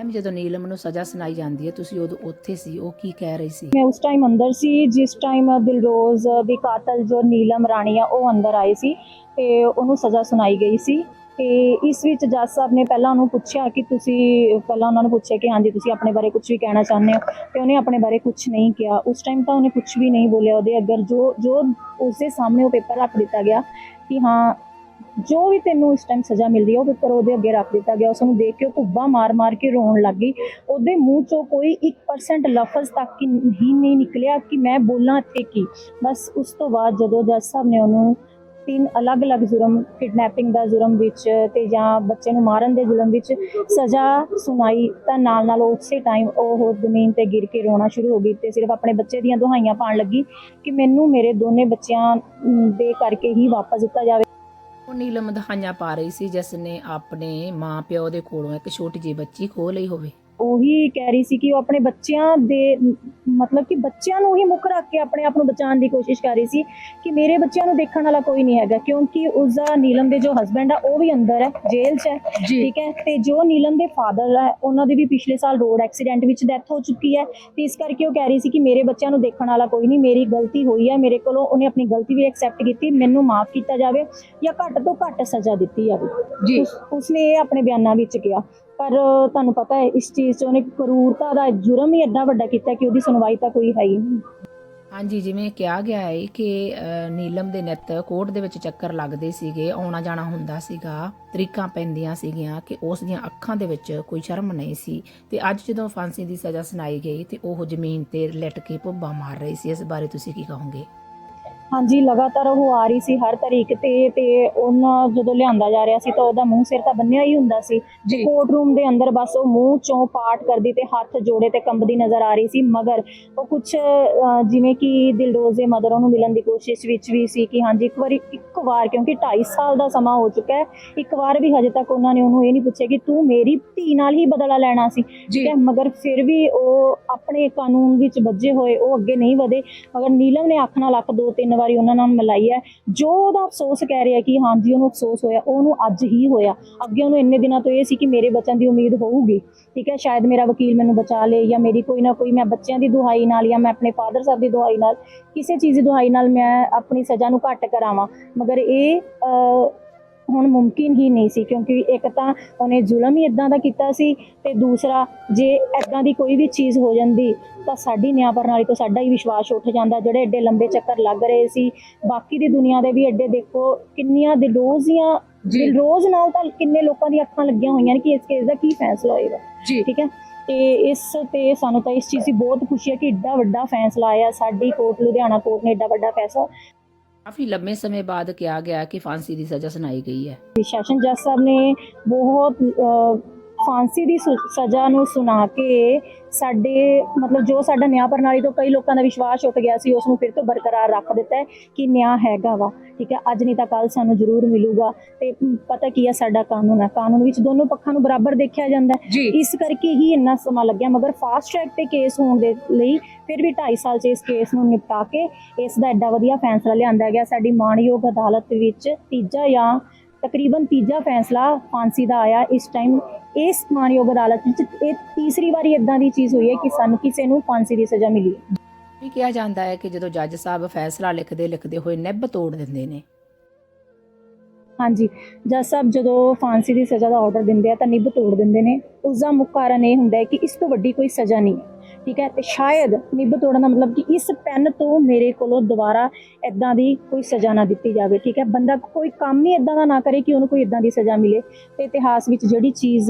M ਜਦੋਂ ਨੀਲਮ ਨੂੰ ਸਜ਼ਾ ਸੁਣਾਈ ਜਾਂਦੀ ਹੈ, ਤੁਸੀਂ ਉਦੋਂ ਉੱਥੇ ਸੀ, ਉਹ ਕੀ ਕਹਿ ਰਹੀ ਸੀ? ਮੈਂ ਉਸ ਟਾਈਮ ਅੰਦਰ ਸੀ, ਜਿਸ ਟਾਈਮ ਦਿਲਰੋਜ਼ ਦੀ ਕਾਤਲ ਜੋ ਨੀਲਮ ਰਾਣੀ ਆ, ਉਹ ਅੰਦਰ ਆਈ ਸੀ ਤੇ ਉਹਨੂੰ ਸਜ਼ਾ ਸੁਣਾਈ ਗਈ ਸੀ ਤੇ ਇਸ ਵਿੱਚ ਜੱਜ ਸਾਹਿਬ ਨੇ ਪਹਿਲਾਂ ਉਹਨੂੰ ਪੁੱਛਿਆ ਕਿ ਤੁਸੀਂ, ਪਹਿਲਾਂ ਉਹਨਾਂ ਨੂੰ ਪੁੱਛਿਆ ਕਿ ਹਾਂਜੀ, ਤੁਸੀਂ ਆਪਣੇ ਬਾਰੇ ਕੁਝ ਵੀ ਕਹਿਣਾ ਚਾਹੁੰਦੇ ਹੋ ਤੇ ਉਹਨੇ ਆਪਣੇ ਬਾਰੇ ਕੁਝ ਨਹੀਂ ਕਿਹਾ। ਉਸ ਟਾਈਮ ਤਾਂ ਉਹਨੇ ਕੁਝ ਵੀ ਨਹੀਂ ਬੋਲਿਆ ਉਹਦੇ ਅਗਰ ਜੋ ਜੋ ਉਸਦੇ ਸਾਹਮਣੇ ਉਹ ਪੇਪਰ ਰੱਖ ਦਿੱਤਾ ਗਿਆ ਕਿ ਹਾਂ ਜੋ ਵੀ ਤੈਨੂੰ ਇਸ ਟਾਈਮ ਸਜ਼ਾ ਮਿਲਦੀ ਹੈ ਉਹ ਪੇਪਰ ਉਹਦੇ ਅੱਗੇ ਰੱਖ ਦਿੱਤਾ ਗਿਆ। ਉਸ ਨੂੰ ਦੇਖ ਕੇ ਉਹ ਭੁੱਬਾ ਮਾਰ-ਮਾਰ ਕੇ ਰੋਣ ਲੱਗ ਗਈ। ਉਹਦੇ ਮੂੰਹ ਚੋਂ ਕੋਈ 1% ਲਫ਼ਜ਼ ਤੱਕ ਹੀ ਨਹੀਂ ਨਿਕਲਿਆ ਕਿ ਮੈਂ ਬੋਲਾਂ ਇੱਥੇ ਕੀ। ਬਸ ਉਸ ਤੋਂ ਬਾਅਦ ਜਦੋਂ ਜੱਜ ਸਾਹਿਬ ਨੇ ਉਹਨੂੰ ਤਿੰਨ ਅਲੱਗ-ਅਲੱਗ ਜੁਰਮ ਕਿਡਨੈਪਿੰਗ ਦਾ ਜੁਰਮ ਵਿੱਚ ਤੇ ਜਾਂ ਬੱਚੇ ਨੂੰ ਮਾਰਨ ਦੇ ਜ਼ੁਲਮ ਵਿੱਚ ਸਜ਼ਾ ਸੁਣਾਈ, ਤਾਂ ਨਾਲ ਨਾਲ ਉਸੇ ਟਾਈਮ ਉਹ ਜ਼ਮੀਨ ਤੇ ਗਿਰ ਕੇ ਰੋਣਾ ਸ਼ੁਰੂ ਹੋ ਗਈ ਤੇ ਸਿਰਫ ਆਪਣੇ ਬੱਚੇ ਦੀਆਂ ਦੁਹਾਈਆਂ ਪਾਣ ਲੱਗੀ ਕਿ ਮੈਨੂੰ ਮੇਰੇ ਦੋਨੇ ਬੱਚਿਆਂ ਦੇ ਕਰਕੇ ਹੀ ਵਾਪਸ ਦਿੱਤਾ ਜਾਵੇ। ਉਹ ਨੀਲਮ ਦਹਾਈਆਂ ਪਾ ਰਹੀ ਸੀ, ਜਿਸ ਨੇ ਆਪਣੇ ਮਾਂ ਪਿਓ ਦੇ ਕੋਲੋਂ ਇੱਕ ਛੋਟੀ ਜਿਹੀ ਬੱਚੀ ਖੋ ਲਈ ਹੋਵੇ। ਉਹੀ ਕਹਿ ਰਹੀ ਸੀ ਕਿ ਉਹ ਆਪਣੇ ਬੱਚਿਆਂ ਦੇ ਮਤਲਬ ਕਿ ਬੱਚਿਆਂ ਨੂੰ ਹੀ ਮੁੱਖ ਰੱਖ ਕੇ ਆਪਣੇ ਆਪ ਨੂੰ ਬਚਾਉਣ ਦੀ ਕੋਸ਼ਿਸ਼ ਕਰ ਰਹੀ ਸੀ ਕਿ ਮੇਰੇ ਬੱਚਿਆਂ ਨੂੰ ਦੇਖਣ ਵਾਲਾ ਕੋਈ ਨਹੀਂ ਹੈਗਾ ਕਿਉਂਕਿ ਉਸਦਾ ਨੀਲਮ ਦੇ ਜੋ ਹਸਬੰਡ ਆ ਉਹ ਵੀ ਅੰਦਰ ਹੈ ਜੇਲ੍ਹ 'ਚ ਹੈ ਠੀਕ ਹੈ? ਤੇ ਜੋ ਨੀਲਮ ਦੇ ਫਾਦਰ ਹੈ ਉਹਨਾਂ ਦੀ ਵੀ ਪਿਛਲੇ ਸਾਲ ਰੋਡ ਐਕਸੀਡੈਂਟ ਵਿੱਚ ਡੈਥ ਹੋ ਚੁੱਕੀ ਹੈ ਤੇ ਇਸ ਕਰਕੇ ਉਹ ਕਹਿ ਰਹੀ ਸੀ ਕਿ ਮੇਰੇ ਬੱਚਿਆਂ ਨੂੰ ਦੇਖਣ ਵਾਲਾ ਕੋਈ ਨਹੀਂ ਮੇਰੀ ਗਲਤੀ ਹੋਈ ਹੈ ਮੇਰੇ ਕੋਲੋਂ ਉਹਨੇ ਆਪਣੀ ਗਲਤੀ ਵੀ ਐਕਸੈਪਟ ਕੀਤੀ ਮੈਨੂੰ ਮਾਫ ਕੀਤਾ ਜਾਵੇ ਜਾਂ ਘੱਟ ਤੋਂ ਘੱਟ ਸਜ਼ਾ ਦਿੱਤੀ ਜਾਵੇ। ਜੀ। ਉਸ- ਉਸਨੇ ਇਹ ਆਪਣੇ ਬਿਆਨਾਂ ਵਿੱਚ ਕਿਹਾ। ਪਰ ਤੁਹਾਨੂੰ ਪਤਾ ਹੈ ਇਸ ਚੀਜ਼ 'ਚ ਉਹਨੇ ਕਰੂਰਤਾ ਦਾ ਜੁਰਮ ਹੀ ਐਡਾ ਵੱਡਾ ਕੀਤਾ ਕਿ ਉਹਦੀ ਸੁਣਵਾਈ ਤਾਂ ਕੋਈ ਹੈ ਹੀ ਨਹੀਂ। ਹਾਂਜੀ, ਜਿਵੇਂ ਕਿਹਾ ਗਿਆ ਹੈ ਕਿ ਨੀਲਮ ਦੇ ਨਿੱਤ ਕੋਰਟ ਦੇ ਵਿੱਚ ਚੱਕਰ ਲੱਗਦੇ ਸੀਗੇ ਆਉਣਾ ਜਾਣਾ ਹੁੰਦਾ ਸੀਗਾ, ਤਰੀਕਾਂ ਪੈਂਦੀਆਂ ਸੀਗੀਆਂ ਕਿ ਉਸ ਦੀਆਂ ਅੱਖਾਂ ਦੇ ਵਿੱਚ ਕੋਈ ਸ਼ਰਮ ਨਹੀਂ ਸੀ। ਤੇ ਅੱਜ ਜਦੋਂ ਫਾਂਸੀ ਦੀ ਸਜ਼ਾ ਸੁਣਾਈ ਗਈ ਤੇ ਉਹ ਜ਼ਮੀਨ ਤੇ ਲਿਟ ਕੇ ਭੁੱਬਾ ਮਾਰ ਰਹੀ ਸੀ, ਇਸ ਬਾਰੇ ਤੁਸੀਂ ਕੀ ਕਹੋਗੇ? ਹਾਂਜੀ ਲਗਾਤਾਰ ਉਹ ਆ ਰਹੀ ਸੀ ਹਰ ਤਰੀਕ ਤੇ ਤੇ ਉਹਨਾਂ ਜਦੋਂ ਲਿਆਂਦਾ ਜਾ ਰਿਹਾ ਸੀ ਤਾਂ ਉਹਦਾ ਮੂੰਹ ਸਿਰ ਤਾਂ ਬੰਨਿਆ ਹੀ ਹੁੰਦਾ ਸੀ। ਜੀ। ਕੋਰਟ ਰੂਮ ਦੇ ਅੰਦਰ ਬਸ ਉਹ ਮੂੰਹ ਚੋਂ ਪਾਠ ਕਰਦੀ ਤੇ ਹੱਥ ਜੋੜੇ ਤੇ ਕੰਬਦੀ ਨਜ਼ਰ ਆ ਰਹੀ ਸੀ ਮਗਰ ਉਹ ਕੁਝ ਜਿਵੇਂ ਕਿ ਦਿਲਰੋਜ਼ ਦੇ ਮਦਰ ਉਹਨੂੰ ਮਿਲਣ ਦੀ ਕੋਸ਼ਿਸ਼ ਵਿੱਚ ਵੀ ਸੀ ਕਿ ਹਾਂਜੀ ਇੱਕ ਵਾਰੀ ਇੱਕ ਵਾਰ ਕਿਉਂਕਿ 2.5 ਸਾਲ ਦਾ ਸਮਾਂ ਹੋ ਚੁੱਕਾ ਹੈ ਇੱਕ ਵਾਰ ਵੀ ਹਜੇ ਤੱਕ ਉਹਨਾਂ ਨੇ ਉਹਨੂੰ ਇਹ ਨਹੀਂ ਪੁੱਛਿਆ ਕਿ ਤੂੰ ਮੇਰੀ ਧੀ ਨਾਲ ਹੀ ਬਦਲਾ ਲੈਣਾ ਸੀ। ਠੀਕ ਹੈ ਮਗਰ ਫਿਰ ਵੀ ਉਹ ਆਪਣੇ ਕਾਨੂੰਨ ਵਿੱਚ ਵੱਜੇ ਹੋਏ ਉਹ ਅੱਗੇ ਨਹੀਂ ਵਧੇ ਮਗਰ ਨੀਲਮ ਨੇ ਅੱਖ ਨਾਲ ਅੱਖ ਦੋ ਤਿੰਨ ਵਾਰੀ ਉਹਨਾਂ ਨਾਲ ਮਿਲਾਈ ਹੈ। ਜੋ ਉਹਦਾ ਅਫਸੋਸ ਕਹਿ ਰਿਹਾ ਕਿ ਹਾਂਜੀ ਉਹਨੂੰ ਅਫਸੋਸ ਹੋਇਆ ਉਹਨੂੰ ਅੱਜ ਹੀ ਹੋਇਆ। ਅੱਗੇ ਉਹਨੂੰ ਇੰਨੇ ਦਿਨਾਂ ਤੋਂ ਇਹ ਸੀ ਕਿ ਮੇਰੇ ਬੱਚਿਆਂ ਦੀ ਉਮੀਦ ਹੋਊਗੀ। ਠੀਕ ਹੈ ਸ਼ਾਇਦ ਮੇਰਾ ਵਕੀਲ ਮੈਨੂੰ ਬਚਾ ਲੇ ਜਾਂ ਮੇਰੀ ਕੋਈ ਨਾ ਕੋਈ ਮੈਂ ਬੱਚਿਆਂ ਦੀ ਦੁਹਾਈ ਨਾਲ ਜਾਂ ਮੈਂ ਆਪਣੇ ਫਾਦਰ ਸਾਹਿਬ ਦੀ ਦੁਹਾਈ ਨਾਲ ਕਿਸੇ ਚੀਜ਼ ਦੀ ਦੁਹਾਈ ਨਾਲ ਮੈਂ ਆਪਣੀ ਸਜ਼ਾ ਨੂੰ ਘੱਟ ਕਰਾਵਾਂ। ਮਗਰ ਇਹ ਅਹ, ਹੁਣ ਮੁਮਕਿਨ ਹੀ ਨਹੀਂ ਸੀ ਕਿਉਂਕਿ ਇੱਕ ਤਾਂ ਉਹਨੇ ਜ਼ੁਲਮ ਹੀ ਇਦਾਂ ਦਾ ਕੀਤਾ ਸੀ ਤੇ ਦੂਸਰਾ ਜੇ ਇਦਾਂ ਦੀ ਕੋਈ ਵੀ ਚੀਜ਼ ਹੋ ਜਾਂਦੀ ਤਾਂ ਸਾਡੀ ਨਿਆਂ ਪ੍ਰਣਾਲੀ ਤੋਂ ਸਾਡਾ ਹੀ ਵਿਸ਼ਵਾਸ ਉੱਠ ਜਾਂਦਾ ਜਿਹੜੇ ਐਡੇ ਲੰਬੇ ਚੱਕਰ ਲੱਗ ਰਹੇ ਸੀ। ਬਾਕੀ ਦੀ ਦੁਨੀਆ ਦੇ ਵੀ ਐਡੇ ਦੇਖੋ ਕਿੰਨੀਆਂ ਦਿਲੋਜ਼ ਦੀਆਂ ਦਿਲਰੋਜ਼ ਨਾਲ ਤਾਂ ਕਿੰਨੇ ਲੋਕਾਂ ਦੀਆਂ ਅੱਖਾਂ ਲੱਗੀਆਂ ਹੋਈਆਂ ਨੇ ਕਿ ਇਸ ਕੇਸ ਦਾ ਕੀ ਫੈਸਲਾ ਹੋਏਗਾ। ਜੀ। ਠੀਕ ਹੈ? ਤੇ ਇਸ ਤੇ ਸਾਨੂੰ ਤਾਂ ਇਸ ਚੀਜ਼ ਦੀ ਬਹੁਤ ਖੁਸ਼ੀ ਹੈ ਕਿ ਏਡਾ ਵੱਡਾ ਫੈਸਲਾ ਆਇਆ। ਸਾਡੀ ਕੋਰਟ ਲੁਧਿਆਣਾ ਕੋਰਟ ਨੇ ਏਡਾ ਵੱਡਾ ਫੈਸਲਾ ਕਾਫੀ ਲੰਮੇ ਸਮੇਂ ਬਾਅਦ ਕਿਹਾ ਗਿਆ ਕਿ ਫਾਂਸੀ ਦੀ ਸਜ਼ਾ ਸੁਣਾਈ ਗਈ ਹੈ। ਸੈਸ਼ਨ ਜੱਜ ਸਾਹਿਬ ਨੇ ਬਹੁਤ ਫਾਂਸੀ ਦੀ ਸਜ਼ਾ ਨੂੰ ਸੁਣਾ ਕੇ ਸਾਡੇ ਮਤਲਬ ਜੋ ਸਾਡਾ ਨਿਆਂ ਪ੍ਰਣਾਲੀ ਤੋਂ ਕਈ ਲੋਕਾਂ ਦਾ ਵਿਸ਼ਵਾਸ ਉੱਠ ਗਿਆ ਸੀ ਉਸ ਨੂੰ ਫਿਰ ਤੋਂ ਬਰਕਰਾਰ ਰੱਖ ਦਿੱਤਾ ਹੈ ਕਿ ਨਿਆਂ ਹੈਗਾ ਵਾ ਠੀਕ ਹੈ? ਅੱਜ ਨਹੀਂ ਤਾਂ ਕੱਲ ਸਾਨੂੰ ਜ਼ਰੂਰ ਮਿਲੂਗਾ ਤੇ ਪਤਾ ਕੀ ਹੈ ਸਾਡਾ ਕਾਨੂੰਨ ਹੈ। ਕਾਨੂੰਨ ਵਿੱਚ ਦੋਨੋਂ ਪੱਖਾਂ ਨੂੰ ਬਰਾਬਰ ਦੇਖਿਆ ਜਾਂਦਾ ਹੈ। ਇਸ ਕਰਕੇ ਹੀ ਇੰਨਾ ਸਮਾਂ ਲੱਗਿਆ ਮਗਰ ਫਾਸਟ ਟਰੈਕ ਤੇ ਕੇਸ ਹੋਣ ਦੇ ਲਈ ਫਿਰ ਵੀ 2.5 ਸਾਲ 'ਚ ਇਸ ਕੇਸ ਨੂੰ ਨਿਪਟਾ ਕੇ ਇਸ ਦਾ ਐਡਾ ਵਧੀਆ ਫੈਸਲਾ ਲਿਆਂਦਾ ਗਿਆ। ਸਾਡੀ ਮਾਣਯੋਗ ਅਦਾਲਤ ਵਿੱਚ ਤੀਜਾ ਜਾਂ ਤਕਰੀਬਨ ਤੀਜਾ ਫੈਸਲਾ ਫਾਂਸੀ ਦਾ ਆਇਆ ਇਸ ਟਾਈਮ ਇਸ ਮਾਣਯੋਗ ਅਦਾਲਤ ਵਿੱਚ। ਇਹ ਤੀਸਰੀ ਵਾਰੀ ਇਦਾਂ ਦੀ ਚੀਜ਼ ਹੋਈ ਹੈ ਕਿ ਸਾਨੂੰ ਕਿਸੇ ਨੂੰ ਫਾਂਸੀ ਦੀ ਸਜ਼ਾ ਮਿਲੀ ਹੈ। ਵੀ ਕਿਹਾ ਜਾਂਦਾ ਹੈ ਕਿ ਜਦੋਂ ਜੱਜ ਸਾਹਿਬ ਫੈਸਲਾ ਲਿਖਦੇ ਲਿਖਦੇ ਹੋਏ ਨਿੱਬ ਤੋੜ ਦਿੰਦੇ ਨੇ। ਹਾਂਜੀ ਜੱਜ ਸਾਹਿਬ ਜਦੋਂ ਫਾਂਸੀ ਦੀ ਸਜ਼ਾ ਦਾ ਆਰਡਰ ਦਿੰਦੇ ਆ ਤਾਂ ਨਿੱਬ ਤੋੜ ਦਿੰਦੇ ਨੇ। ਉਸ ਦਾ ਮੁੱਖ ਕਾਰਨ ਇਹ ਹੁੰਦਾ ਹੈ ਕਿ ਇਸ ਤੋਂ ਵੱਡੀ ਕੋਈ ਸਜ਼ਾ ਨਹੀਂ ਹੈ। ਠੀਕ ਹੈ? ਤੇ ਸ਼ਾਇਦ ਨਿੱਬ ਤੋੜਨ ਦਾ ਮਤਲਬ ਕਿ ਇਸ ਪੈਨ ਤੋਂ ਮੇਰੇ ਕੋਲੋਂ ਦੁਬਾਰਾ ਇਦਾਂ ਦੀ ਕੋਈ ਸਜ਼ਾ ਨਾ ਦਿੱਤੀ ਜਾਵੇ, ਠੀਕ ਹੈ? ਬੰਦਾ ਕੋਈ ਕੰਮ ਹੀ ਇਦਾਂ ਦਾ ਨਾ ਕਰੇ ਕਿ ਉਹਨੂੰ ਕੋਈ ਇਦਾਂ ਦੀ ਸਜ਼ਾ ਮਿਲੇ। ਤੇ ਇਤਿਹਾਸ ਵਿੱਚ ਜਿਹੜੀ ਚੀਜ਼